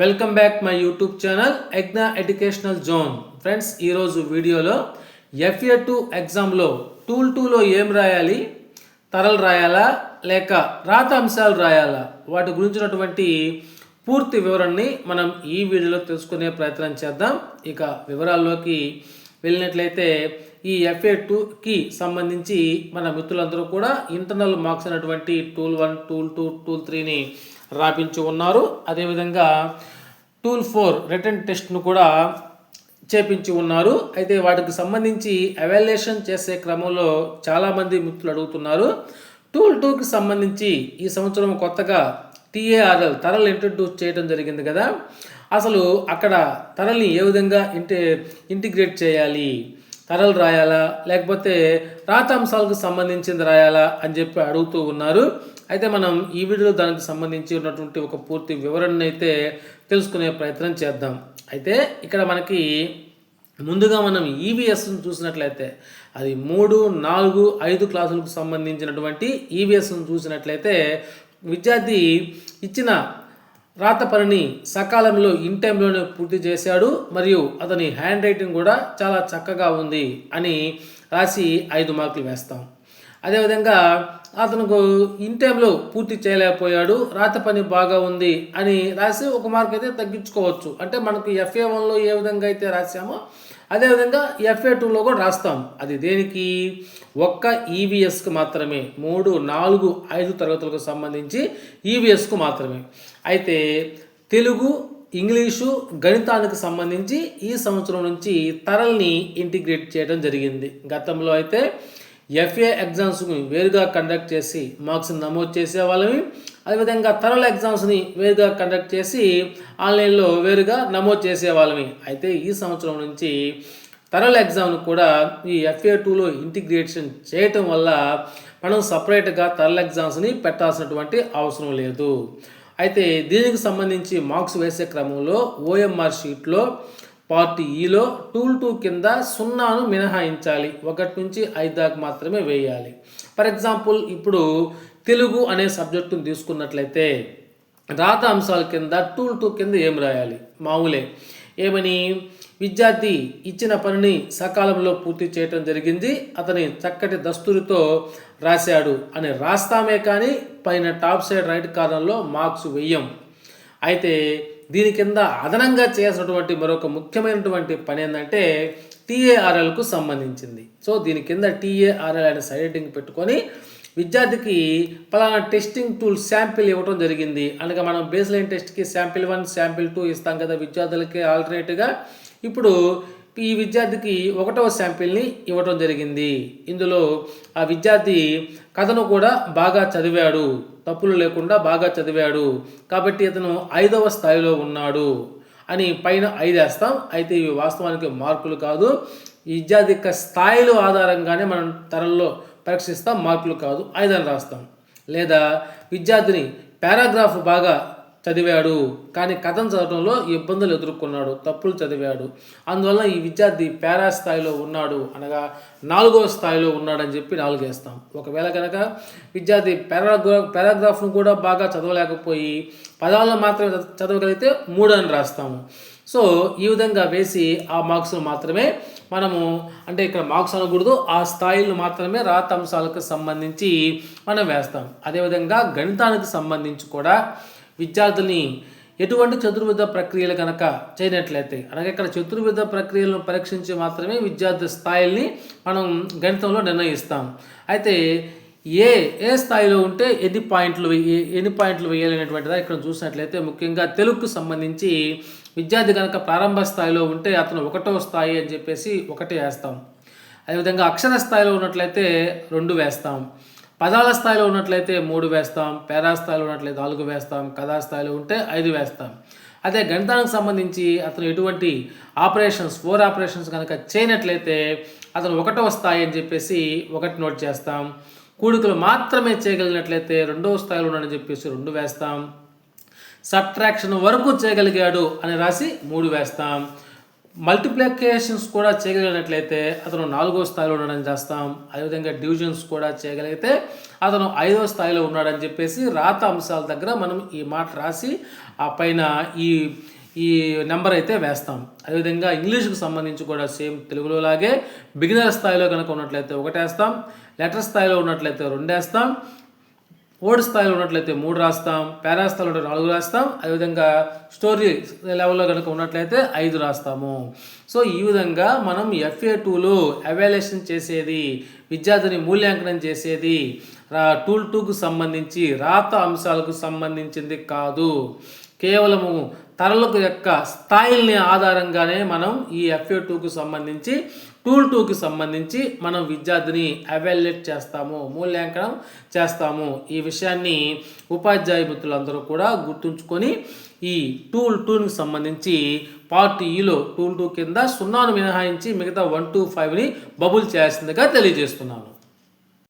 Welcome back my YouTube channel Egna educational zone friends ఈరోజు వీడియోలో FA two ఎగ్జామ్లో tool టూలో ఏం రాయాలి? తరలు రాయాలా? లేక రాత అంశాలు రాయాలా? వాటి గురించినటువంటి పూర్తి వివరణని మనం ఈ వీడియోలో తెలుసుకునే ప్రయత్నం చేద్దాం. ఇక వివరాల్లోకి వెళ్ళినట్లయితే ఈ ఎఫ్ఏ టూకి సంబంధించి మన మిత్రులందరూ కూడా ఇంటర్నల్ మార్క్స్ అయినటువంటి tool one tool two tool త్రీని రాపించి ఉన్నారు. అదేవిధంగా టూల్ ఫోర్ రిటర్న్ టెస్ట్ను కూడా చేపించి ఉన్నారు. అయితే వాటికి సంబంధించి అవాల్యుయేషన్ చేసే క్రమంలో చాలామంది మిత్రులు అడుగుతున్నారు. టూల్ టూకి సంబంధించి ఈ సంవత్సరం కొత్తగా టీఏఆర్ఎల్ తరలు ఇంట్రడ్యూస్ చేయడం జరిగింది కదా. అసలు అక్కడ తరల్ని ఏ విధంగా ఇంటి ఇంటిగ్రేట్ చేయాలి? కథలు రాయాలా? లేకపోతే రాతాంశాలకు సంబంధించింది రాయాలా అని చెప్పి అడుగుతూ ఉన్నారు. అయితే మనం ఈ వీడియోలో దానికి సంబంధించి ఉన్నటువంటి ఒక పూర్తి వివరణ అయితే తెలుసుకునే ప్రయత్నం చేద్దాం. అయితే ఇక్కడ మనకి ముందుగా మనం ఈవీఎస్ను చూసినట్లయితే అది మూడు నాలుగు ఐదు క్లాసులకు సంబంధించినటువంటి ఈవీఎస్ను చూసినట్లయితే విద్యార్థి ఇచ్చిన రాత పనిని సకాలంలో ఇన్ టైంలోనే పూర్తి చేశాడు మరియు అతని హ్యాండ్ రైటింగ్ కూడా చాలా చక్కగా ఉంది అని రాసి ఐదు మార్కులు వేస్తాం. అదేవిధంగా అతనుకు ఇన్ టైంలో పూర్తి చేయలేకపోయాడు రాత పని బాగా ఉంది అని రాసి ఒక మార్క్ అయితే తగ్గించుకోవచ్చు. అంటే మనకు ఎఫ్ఏ వన్లో ఏ విధంగా అయితే రాసామో అదేవిధంగా ఎఫ్ఏ టూలో కూడా రాస్తాం. అది దేనికి? ఒక్క ఈవీఎస్కి మాత్రమే మూడు నాలుగు ఐదు తరగతులకు సంబంధించి ఈవీఎస్కు మాత్రమే. అయితే తెలుగు ఇంగ్లీషు గణితానికి సంబంధించి ఈ సంవత్సరం నుంచి తరల్ని ఇంటిగ్రేట్ చేయడం జరిగింది. గతంలో అయితే ఎఫ్ఏ ఎగ్జామ్స్ని వేరుగా కండక్ట్ చేసి మార్క్స్ నమోదు చేసేవాళ్ళమి. అదేవిధంగా తరల ఎగ్జామ్స్ని వేరుగా కండక్ట్ చేసి ఆన్లైన్లో వేరుగా నమోదు చేసేవాళ్ళమి. అయితే ఈ సంవత్సరం నుంచి తరల ఎగ్జామ్ను కూడా ఈ ఎఫ్ఏ టూలో ఇంటిగ్రేషన్ చేయటం వల్ల మనం సపరేట్గా తరల ఎగ్జామ్స్ని పెట్టాల్సినటువంటి అవసరం లేదు. అయితే దీనికి సంబంధించి మార్క్స్ వేసే క్రమంలో ఓఎంఆర్ షీట్లో పార్ట్ ఈలో టూల్ టూ కింద సున్నాను మినహాయించాలి. ఒకటి నుంచి ఐదు దాకా మాత్రమే వేయాలి. ఫర్ ఎగ్జాంపుల్ ఇప్పుడు తెలుగు అనే సబ్జెక్టును తీసుకున్నట్లయితే రాత అంశాల కింద టూల్ టూ కింద ఏం రాయాలి? మామూలే. ఏమని? విద్యార్థి ఇచ్చిన పనిని సకాలంలో పూర్తి చేయటం జరిగింది. అతని చక్కటి దస్తురితో రాశాడు. అని రాస్తామే కానీ పైన టాప్ సైడ్ రైట్ కార్నర్లో మార్క్స్ వెయ్యం. అయితే దీని కింద అదనంగా చేయాల్సినటువంటి మరొక ముఖ్యమైనటువంటి పని ఏంటంటే టీఏఆర్ఎల్కు సంబంధించింది. సో దీని కింద టీఏఆర్ఎల్ అనే సైడింగ్ పెట్టుకొని విద్యార్థికి పలానా టెస్టింగ్ టూల్ శాంపిల్ ఇవ్వడం జరిగింది. అనగా మనం బేస్ లైన్ టెస్ట్కి శాంపిల్ వన్ శాంపిల్ టూ ఇస్తాం కదా విద్యార్థులకి ఆల్టర్నేట్గా ఇప్పుడు ఈ విద్యార్థికి ఒకటవ శాంపిల్ని ఇవ్వడం జరిగింది. ఇందులో ఆ విద్యార్థి కథను కూడా బాగా చదివాడు. తప్పులు లేకుండా బాగా చదివాడు. కాబట్టి అతను ఐదవ స్థాయిలో ఉన్నాడు అని పైన ఐదేస్తాం. అయితే ఇవి వాస్తవానికి మార్కులు కాదు. ఈ విద్యార్థి యొక్క స్థాయిలో ఆధారంగానే మనం తరల్లో పరీక్షిస్తాం మార్కులు కాదు ఐదని రాస్తాం. లేదా విద్యార్థిని పారాగ్రాఫ్ బాగా చదివాడు కానీ కథను చదవడంలో ఇబ్బందులు ఎదుర్కొన్నాడు తప్పులు చదివాడు. అందువల్ల ఈ విద్యార్థి పేరా స్థాయిలో ఉన్నాడు అనగా నాలుగో స్థాయిలో ఉన్నాడని చెప్పి నాలుగు వేస్తాం ఒకవేళ కనుక విద్యార్థి పారాగ్రా పారాగ్రాఫ్ను కూడా బాగా చదవలేకపోయి పదాలను మాత్రమే చదవగలిగితే మూడు అని రాస్తాము. సో ఈ విధంగా వేసి ఆ మార్క్స్ మాత్రమే మనము అంటే ఇక్కడ మార్క్స్ అనకూడదు ఆ స్థాయిలు మాత్రమే రాత అంశాలకు సంబంధించి మనం వేస్తాం. అదేవిధంగా గణితానికి సంబంధించి కూడా విద్యార్థుల్ని ఎటువంటి చతుర్విధ ప్రక్రియలు కనుక చేయనట్లయితే అనగా ఇక్కడ చతుర్విధ ప్రక్రియలను పరీక్షించి మాత్రమే విద్యార్థి స్థాయిల్ని మనం గణితంలో నిర్ణయిస్తాం. అయితే ఏ ఏ స్థాయిలో ఉంటే ఎన్ని పాయింట్లు ఎన్ని పాయింట్లు వేయాలనేటువంటిదా ఇక్కడ చూసినట్లయితే ముఖ్యంగా తెలుగుకు సంబంధించి విద్యార్థి కనుక ప్రారంభ స్థాయిలో ఉంటే అతను ఒకటో స్థాయి అని చెప్పేసి ఒకటి వేస్తాం. అదేవిధంగా అక్షర స్థాయిలో ఉన్నట్లయితే రెండు వేస్తాం. పదాల స్థాయిలో ఉన్నట్లయితే మూడు వేస్తాం. పేరా స్థాయిలో ఉన్నట్లయితే నాలుగు వేస్తాం. కథా స్థాయిలో ఉంటే ఐదు వేస్తాం. అదే గణితానికి సంబంధించి అతను ఎటువంటి ఆపరేషన్స్ ఫోర్ ఆపరేషన్స్ కనుక చేయనట్లయితే అతను ఒకటవ స్థాయి అని చెప్పేసి ఒకటి నోట్ చేస్తాం. కూడికలు మాత్రమే చేయగలిగినట్లయితే రెండవ స్థాయిలో ఉన్నాడని చెప్పేసి రెండు వేస్తాం. సబ్ట్రాక్షన్ వరకు చేయగలిగాడు అని రాసి మూడు వేస్తాం. మల్టిప్లికేషన్స్ కూడా చేయగలిగినట్లయితే అతను నాలుగో స్థాయిలో ఉన్నాడని చేస్తాం అదేవిధంగా డివిజన్స్ కూడా చేయగలిగితే అతను ఐదో స్థాయిలో ఉన్నాడని చెప్పేసి రాత అంశాల దగ్గర మనం ఈ మాట రాసి ఆ పైన ఈ ఈ నెంబర్ అయితే వేస్తాం. అదేవిధంగా ఇంగ్లీష్కి సంబంధించి కూడా సేమ్ తెలుగులో లాగే బిగినర్ స్థాయిలో కనుక ఉన్నట్లయితే ఒకటేస్తాం లెటర్ స్థాయిలో ఉన్నట్లయితే రెండేస్తాం ఓడ్ స్థాయిలో ఉన్నట్లయితే మూడు రాస్తాం పేరా స్థాయిలో ఉంటే నాలుగు రాస్తాం అదేవిధంగా స్టోరీ లెవెల్లో కనుక ఉన్నట్లయితే ఐదు రాస్తాము. సో ఈ విధంగా మనం ఎఫ్ఏ టూలో అవాల్యుయేషన్ చేసేది విద్యార్థిని మూల్యాంకనం చేసేది రా టూల్ టూకు సంబంధించి రాత అంశాలకు సంబంధించింది కాదు. కేవలము తరలకు యొక్క స్థాయిల్ని ఆధారంగానే మనం ఈ ఎఫ్ఏ టూకు సంబంధించి టూల్ టూకి సంబంధించి మనం విద్యార్థిని అవాల్యుయేట్ చేస్తాము మూల్యాంకనం చేస్తాము. ఈ విషయాన్ని ఉపాధ్యాయ మిత్రులందరూ కూడా గుర్తుంచుకొని ఈ టూల్ టూకి సంబంధించి పార్ట్ ఈలో టూల్ టూ కింద సున్నాను మినహాయించి మిగతా వన్ టూ ఫైవ్ని బబుల్ చేయాల్సిందిగా తెలియజేస్తున్నాను.